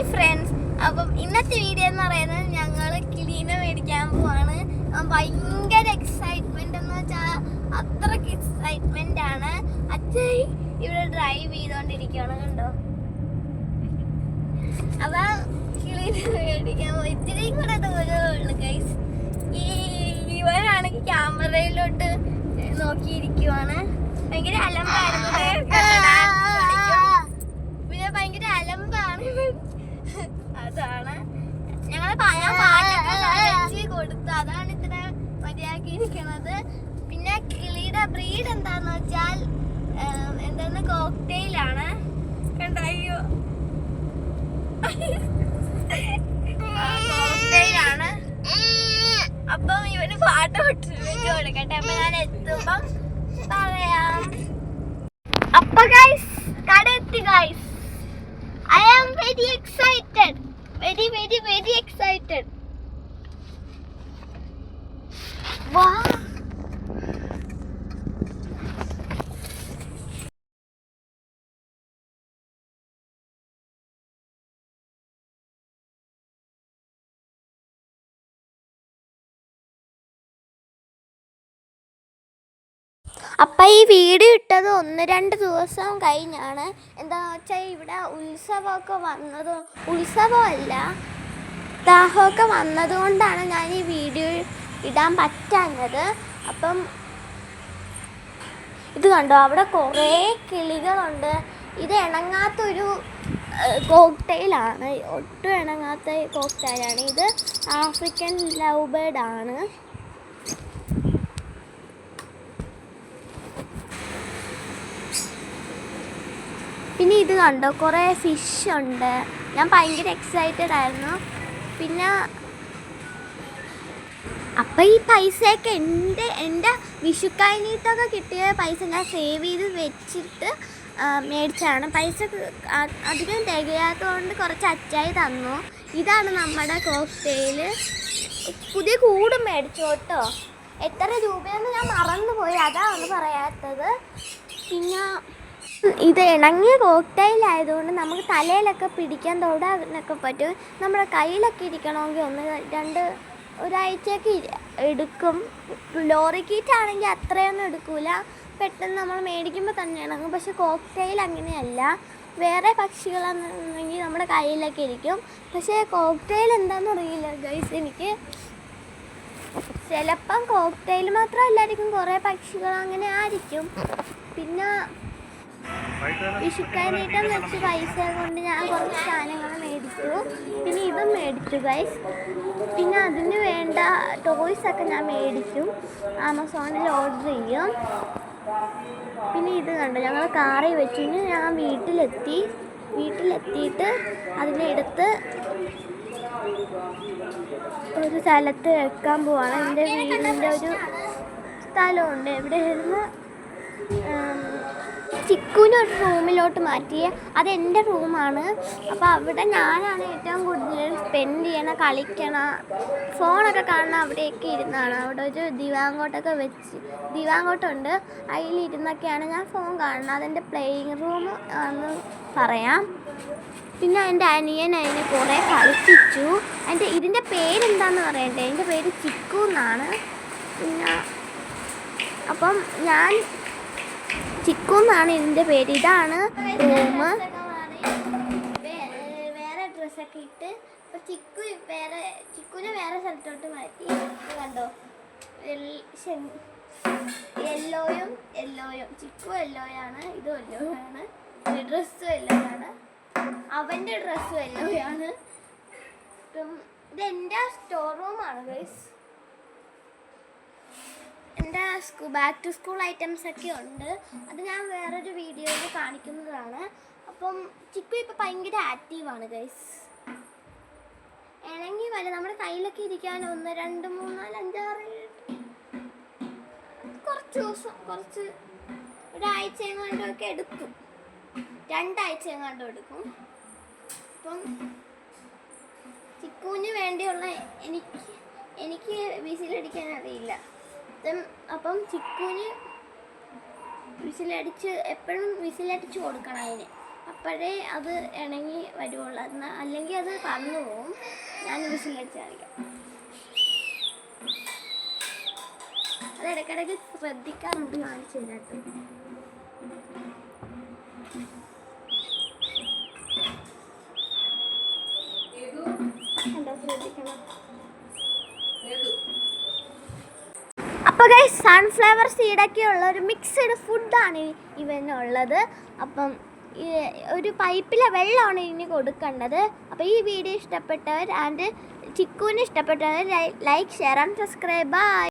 Hi friends. അപ്പം ഇന്നത്തെ video എന്ന് പറയുന്നത് ഞങ്ങൾ കിളീനെ മേടിക്കാൻ പോവാണ്. ഭയങ്കര എക്സൈറ്റ്മെന്റ് എന്ന് വെച്ചാൽ അത്രയ്ക്ക് എക്സൈറ്റ്മെന്റ് ആണ്. അച്ഛൻ ഇവിടെ ഡ്രൈവ് ചെയ്തോണ്ടിരിക്കുകയാണ് കണ്ടോ? അപ്പൊ കിളീനെ മേടിക്കാൻ പോയി ഇത്തിരിയും കൂടെ ദൂരമേ ഗൈസ് ഈ ഇവരാണെങ്കിൽ ക്യാമറയിലോട്ട് നോക്കിയിരിക്കുവാണ്. ഭയങ്കര അലമ്പായിരുന്നു. അതാണ്. ഞങ്ങൾ ഞാൻ പാട്ടൊക്കെ കൊടുത്തു അതാണ് ഇത്ര മതിയാക്കിയിരിക്കണത് പിന്നെ കിളിയുടെ ബ്രീഡ് എന്താന്ന് വെച്ചാൽ എന്താന്ന്? കോക്ടെയിലാണ് കണ്ടോ? അയ്യോ. കോക്ടെയിലാണ് അപ്പം ഇവന് പാട്ട് വിട്ട് കൊടുക്കട്ടെ അപ്പൊ ഞാൻ എത്തുമ്പം പറയാം അപ്പൊ ഗൈസ് കട എത്തി guys I am very excited very very very excited വാ അപ്പം ഈ വീഡിയോ ഇട്ടത് ഒന്ന് രണ്ട് ദിവസം കഴിഞ്ഞാണ്. എന്താണെന്ന് വെച്ചാൽ ഇവിടെ ഉത്സവമൊക്കെ വന്നത് ഉത്സവമല്ല ദാഹമൊക്കെ വന്നതുകൊണ്ടാണ് ഞാൻ ഈ ഇടാൻ പറ്റാഞ്ഞത്. അപ്പം ഇത് കണ്ടോ? അവിടെ കുറേ കിളികളുണ്ട്. ഇത് ഇണങ്ങാത്തൊരു കോക്ടെയിലാണ് ഒട്ടും ഇണങ്ങാത്ത കോക്ടെയിലാണ് ഇത് ആഫ്രിക്കൻ ലവ് ബേർഡ് ആണ്. പിന്നെ ഇത് കണ്ടോ? കുറേ ഫിഷ് ഉണ്ട്. ഞാൻ ഭയങ്കര എക്സൈറ്റഡ് ആയിരുന്നു. പിന്നെ അപ്പം ഈ പൈസയൊക്കെ എന്റെ എന്റെ വിഷുക്കഴിഞ്ഞിട്ടൊക്കെ കിട്ടിയ പൈസ ഞാൻ സേവ് ചെയ്ത് വെച്ചിട്ട് മേടിച്ചാണ് പൈസ അധികം തികയാത്തതുകൊണ്ട് കുറച്ച് അച്ചായി തന്നു. ഇതാണ് നമ്മുടെ കോക്ടെയിൽ പുതിയ കൂട് മേടിച്ചു കേട്ടോ. എത്ര രൂപയെന്ന് ഞാൻ മറന്നുപോയി. അതാണ് പറയാത്തത്. പിന്നെ ഇത് ഇണങ്ങിയ കോക്ടെയിൽ ആയതുകൊണ്ട് നമുക്ക് തലയിലൊക്കെ പിടിക്കാൻ തൊടാനൊക്കെ പറ്റും. നമ്മുടെ കയ്യിലൊക്കെ ഇരിക്കണമെങ്കിൽ ഒന്ന് രണ്ട് ഒരാഴ്ചയൊക്കെ എടുക്കും. ലോറി കീറ്റ് ആണെങ്കിൽ അത്രയൊന്നും എടുക്കൂല. പെട്ടെന്ന് നമ്മൾ മേടിക്കുമ്പോൾ തന്നെ ഇണങ്ങും. പക്ഷെ കോക്ടെയിൽ അങ്ങനെയല്ല. വേറെ പക്ഷികളാണെന്നുണ്ടെങ്കിൽ നമ്മുടെ കയ്യിലൊക്കെ ഇരിക്കും. പക്ഷേ കോക്ടെയിൽ എന്താണെന്ന് അറിയില്ല ഗൈസ് എനിക്ക് ചിലപ്പം കോക്ടെയിൽ മാത്രമല്ലായിരിക്കും കുറേ പക്ഷികൾ അങ്ങനെ ആയിരിക്കും. പിന്നെ വിഷുക്കാനായിട്ടും വെച്ച് പൈസ കൊണ്ട് ഞാൻ കുറച്ച് സാധനങ്ങൾ മേടിച്ചു. പിന്നെ ഇതും മേടിച്ചു ഗൈസ് പിന്നെ അതിന് വേണ്ട ടോയ്സ് ഒക്കെ ഞാൻ മേടിച്ചു. ആമസോണിൽ ഓർഡർ ചെയ്യും. പിന്നെ ഇത് കണ്ടു ഞങ്ങൾ കാറിൽ വെച്ചു. ഇനി ഞാൻ വീട്ടിലെത്തി. വീട്ടിലെത്തിയിട്ട് അതിനെ അടുത്ത് ഒരു സ്ഥലത്ത് വെക്കാൻ പോവാണ്. എന്റെ വീടിന്റെ ഒരു സ്ഥലമുണ്ട്. എവിടെയായിരുന്നു? ചിക്കുവിനെ ഒരു റൂമിലോട്ട് മാറ്റി അതെന്റെ റൂമാണ്. അപ്പോൾ അവിടെ ഞാനാണ് ഏറ്റവും കൂടുതൽ സ്പെൻഡ് ചെയ്യണം കളിക്കണം ഫോണൊക്കെ കാണണം അവിടെയൊക്കെ ഇരുന്നാണ്. അവിടെ ഒരു ദിവാങ്കോട്ടൊക്കെ വെച്ച് ദിവാങ്കോട്ടുണ്ട്. അതിലിരുന്നൊക്കെയാണ് ഞാൻ ഫോൺ കാണുന്നത്. അതെന്റെ പ്ലേയിങ് റൂം എന്ന് പറയാം. പിന്നെ എന്റെ അനിയൻ അതിനെ കുറേ കളിപ്പിച്ചു. എന്റെ ഇതിന്റെ പേരെന്താന്ന് പറയണ്ടേ? എന്റെ പേര് ചിക്കു എന്നാണ്. പിന്നെ അപ്പം ഞാൻ ചിക്കു എന്നാണ് ഇതിന്റെ പേര്. ഇതാണ് റൂം വേറെ ഡ്രസ്സൊക്കെ ഇട്ട് അപ്പോൾ ചിക്കു വേറെ ചിക്കുനെ വേറെ സ്ഥലത്തോട്ട് മാറ്റി. കണ്ടോ? യെല്ലോയും യെല്ലോയും. ചിക്കു യെല്ലോയാണ് ഇതും യെല്ലോയാണ് ഡ്രസ്സും യെല്ലോയാണ്. അവന്റെ ഡ്രസ്സും യെല്ലോയാണ്. ഇപ്പം ഇത് എന്റെ സ്റ്റോർ റൂമാണ് ഗൈസ്. എന്റെ സ്കൂ ബാക്ക് ടു സ്കൂൾ ഐറ്റംസ് ഒക്കെ ഉണ്ട്. അത് ഞാൻ വേറൊരു വീഡിയോയിൽ കാണിക്കുന്നതാണ്. അപ്പം ചിക്കു ഇപ്പം ഭയങ്കര ആക്റ്റീവാണ് ഗൈസ് ഇണങ്ങി വരെ നമ്മുടെ കയ്യിലൊക്കെ ഇരിക്കാൻ ഒന്ന് രണ്ട് മൂന്ന് നാല് അഞ്ചാറ് കുറച്ച് ദിവസം കുറച്ച് ഒരാഴ്ച എങ്ങാണ്ടൊക്കെ എടുക്കും. രണ്ടാഴ്ച എങ്ങാണ്ടും എടുക്കും. അപ്പം ചിക്കുവിന് വേണ്ടിയുള്ള എനിക്ക് എനിക്ക് വിസിലടിക്കാൻ അറിയില്ല. അപ്പം ചിക്കുവിന് വിസിലടിച്ച് എപ്പോഴും വിസിലടിച്ച് കൊടുക്കണം അതിന്. അപ്പം അപ്പോഴേ അത് ഇണങ്ങി വരുവുള്ളൂ. എന്നാൽ അല്ലെങ്കിൽ അത് പറന്നു പോവും. ഞാൻ വിസിലടിച്ചറിയാം അത് ഇടയ്ക്കിടയ്ക്ക് ശ്രദ്ധിക്കാറുണ്ട് കാണിച്ചു തരാട്ടോ. ശ്രദ്ധിക്കണം. അപ്പോൾ ഗൈസ് സൺഫ്ലവർ സീഡൊക്കെ ഉള്ള ഒരു മിക്സഡ് ഫുഡാണ് ഇവനുള്ളത്. അപ്പം ഒരു പൈപ്പിലെ വെള്ളമാണ് ഇനി കൊടുക്കേണ്ടത്. അപ്പോൾ ഈ വീഡിയോ ഇഷ്ടപ്പെട്ടവർ ആൻഡ് ചിക്കുവിന് ഇഷ്ടപ്പെട്ടവർ like share and subscribe bye